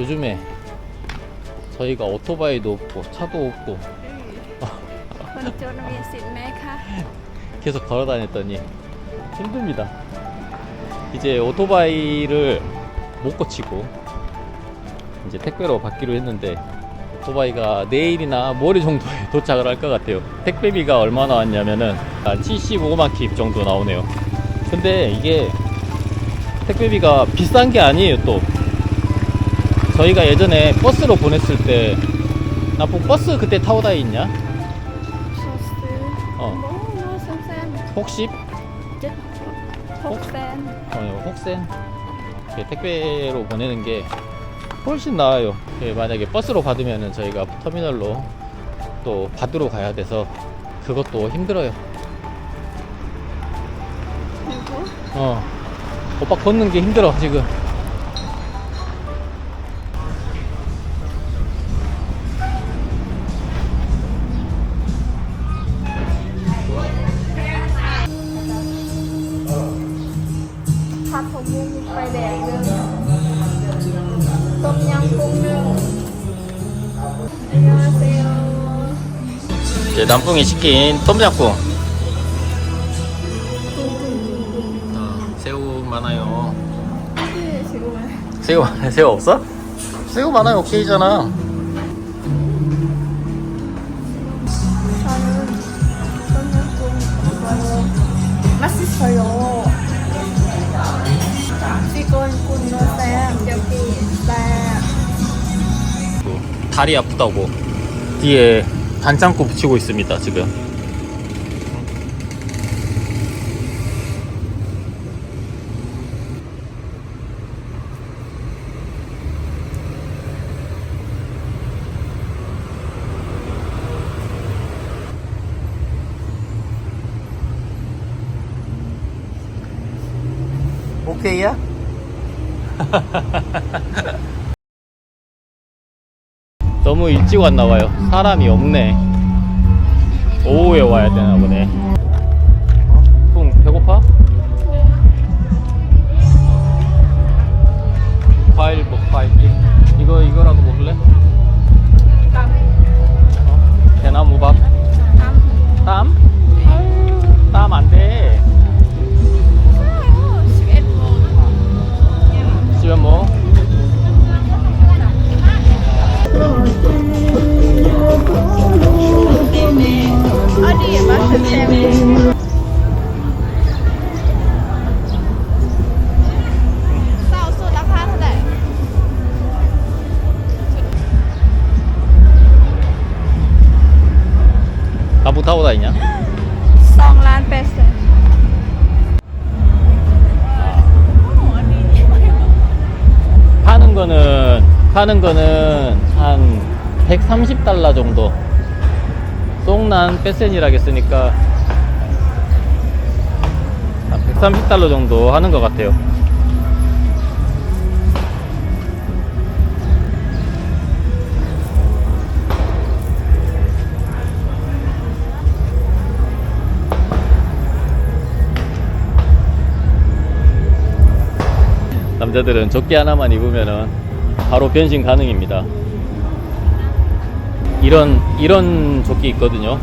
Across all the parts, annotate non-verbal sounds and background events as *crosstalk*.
요즘에 저희가 오토바이도 없고 차도 없고 *laughs* 계속 걸어 다녔더니 힘듭니다. 이제 오토바이를 못 고치고 이제 택배로 받기로 했는데 오토바이가 내일이나 모레 정도에 *laughs* 도착을 할 것 같아요. 택배비가 얼마나 왔냐면은 한 75만 킵 정도 나오네요. 근데 이게 택배비가 비싼 게 아니에요 또 저희가 예전에 버스로 보냈을 때 나쁜 뭐 버스 그때 타고 다녔냐? 어. 혹시 chết 어, 혹센 이렇게 택배로 보내는 게 훨씬 나아요. 예, 만약에 버스로 받으면 저희가 터미널로 또 받으러 가야 돼서 그것도 힘들어요. 어, 오빠 걷는 게 힘들어 지금. 밥ผักบุ้งไฟแดงหนึ่งต้มยำกุ้งหนึ่งอันยองเซล 이제 남풍이 시킨 똠양꿍. 어, 새우 많아요. ที่ชื่อว่า 새우 새우 없어? 새우 많아요. 오케이잖아. 다리 아프다고 뒤에 반창고 붙이고 있습니다 지금 오케이야? *laughs* 너무 일찍 왔나 봐요. 사람이 없네. 오후에 와야 되나 보네. 뿡 배고파? 과일 먹 과일. 이거 이거라도 먹을래? 파는 거는 한 130달러 정도. 송난 한 130달러 정도 하는 것 같아요. 남자들은 조끼 하나만 입으면은 바로 변신 가능입니다. 이런 이런 조끼 있거든요.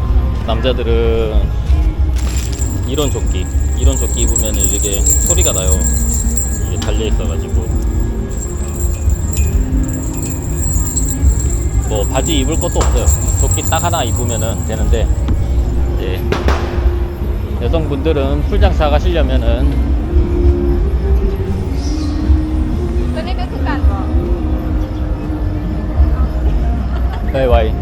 남자들은 이런 조끼 이런 조끼 입으면 이게 소리가 나요. 이게 달려 있어가지고 뭐 바지 입을 것도 없어요. 조끼 딱 하나 입으면은 되는데 이제 여성분들은 풀장사 가시려면은 나의 와인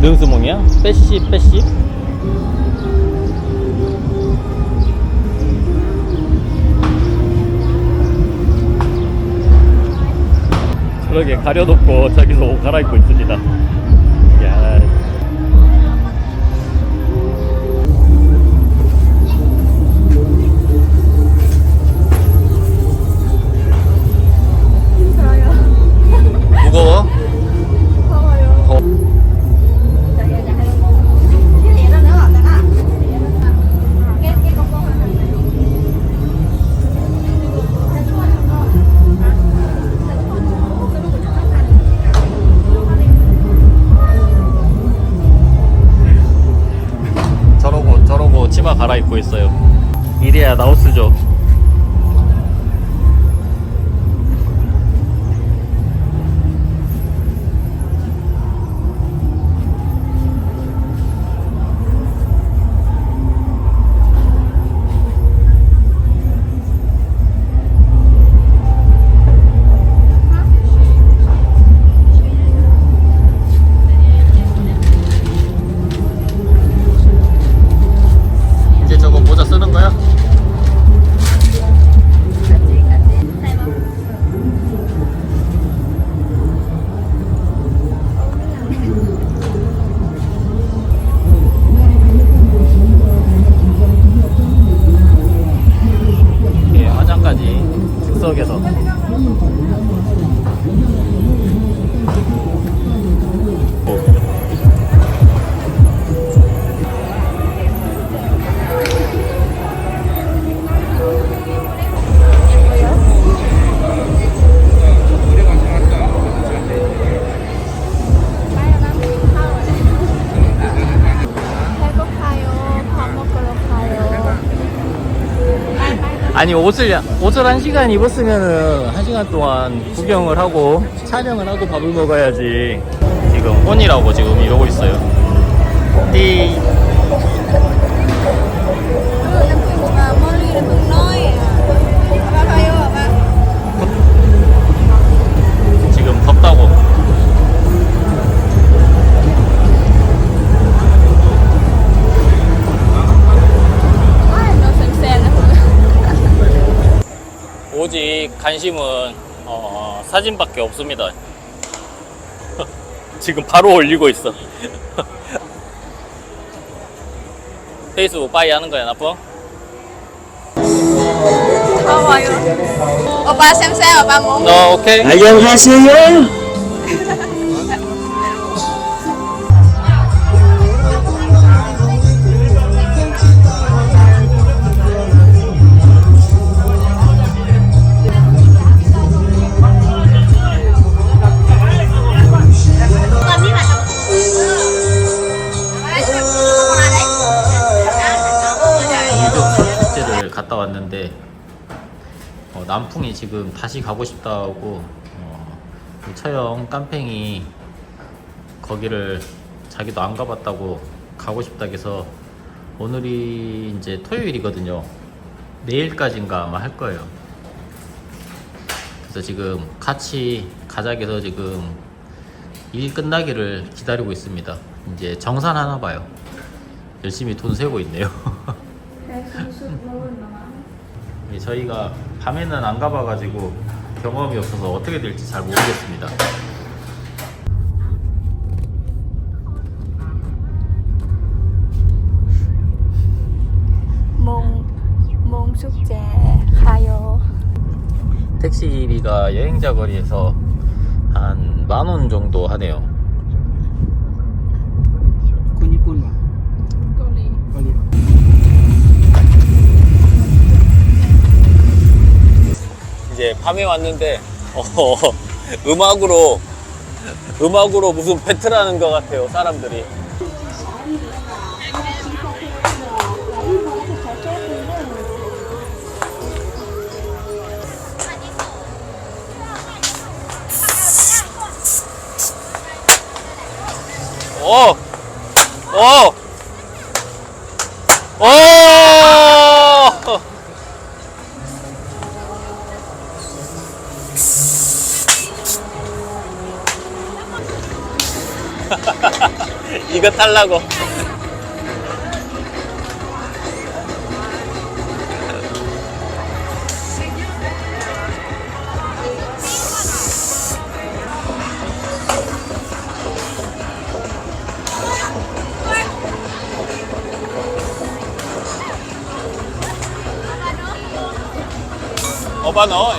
능수몽이야? 빼시 빼시? 저렇게 가려놓고 저기서 옷 갈아입고 있습니다 무거워? 아니 옷을 옷을 한 시간 입었으면은 한 시간 동안 구경을 하고 촬영을 하고 밥을 먹어야지. 지금 혼이라고 지금 이러고 있어요. 띠. 관심은 어, 사진밖에 없습니다. *laughs* 지금 바로 올리고 있어. *laughs* 페이스북 빠이 하는 거야, 나빠? 더워요. 오빠 xem xem 오빠 뭐? 너 오케이? 안녕하세요. 남풍이 지금 다시 가고 싶다고 어, 그 처형 깜팽이 거기를 자기도 안 가봤다고 가고 싶다 해서 오늘이 이제 토요일이거든요. 내일까지인가 아마 할 거예요. 그래서 지금 같이 가자 해서 지금 일 끝나기를 기다리고 있습니다. 이제 정산 하나 봐요. 열심히 돈 세고 있네요. *laughs* 예, 저희가 밤에는 안 가봐가지고 경험이 없어서 어떻게 될지 잘 모르겠습니다. 몽, 몽 축제 가요. 택시비가 여행자 거리에서 한 만 원 정도 하네요. 이제 밤에 왔는데 *laughs* 어, 음악으로 음악으로 무슨 배틀하는 것 같아요 사람들이. 오! 오! 오! 이거 탈라고. 오빠 너.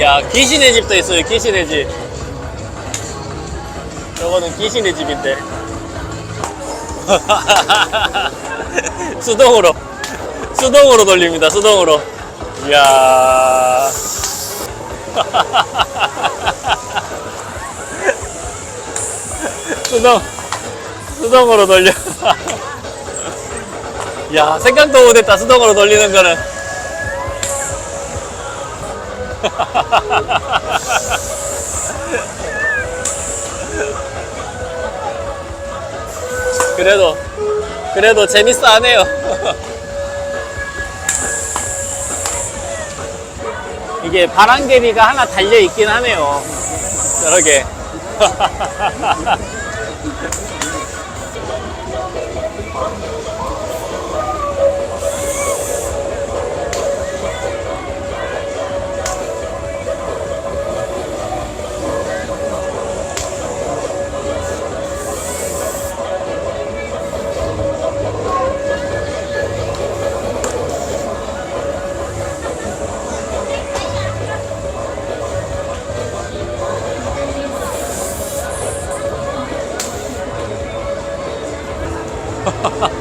야 귀신의 집도 있어요 귀신의 집. 저거는 귀신의 집인데. *laughs* 수동으로 수동으로 돌립니다 수동으로. 이야. *laughs* 수동 수동으로 돌려. *laughs* 야, 생각도 못했다. 수동으로 돌리는 거는. 그래도, 그래도 재밌어 하네요. *laughs* 이게 바람개비가 하나 달려 있긴 하네요. 저렇게. *laughs*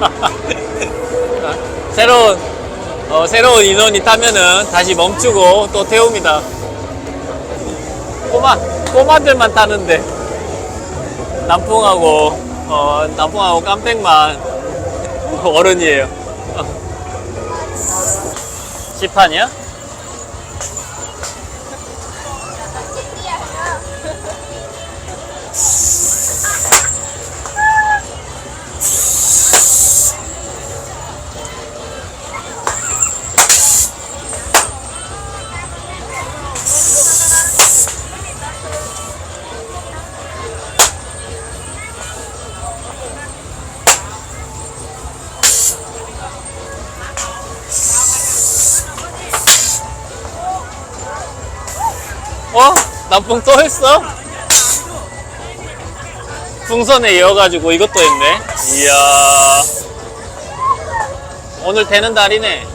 *laughs* 새로운 어, 새로운 인원이 타면은 다시 멈추고 또 태웁니다. 꼬마 꼬마들만 타는데 남풍하고 어, 남풍하고 깜백만 *laughs* 어른이에요. 시판이야? 어? 남풍 또 했어? 풍선에 이어가지고 이것도 했네. 이야. 오늘 되는 날이네.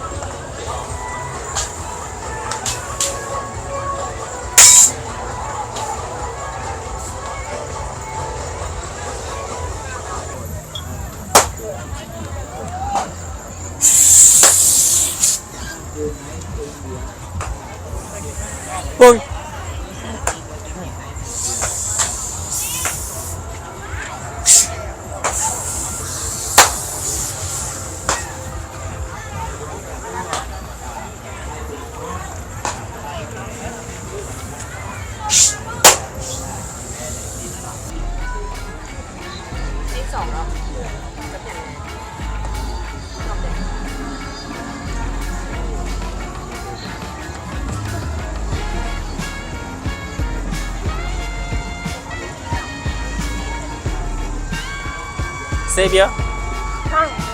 뻥. 세비야? 탕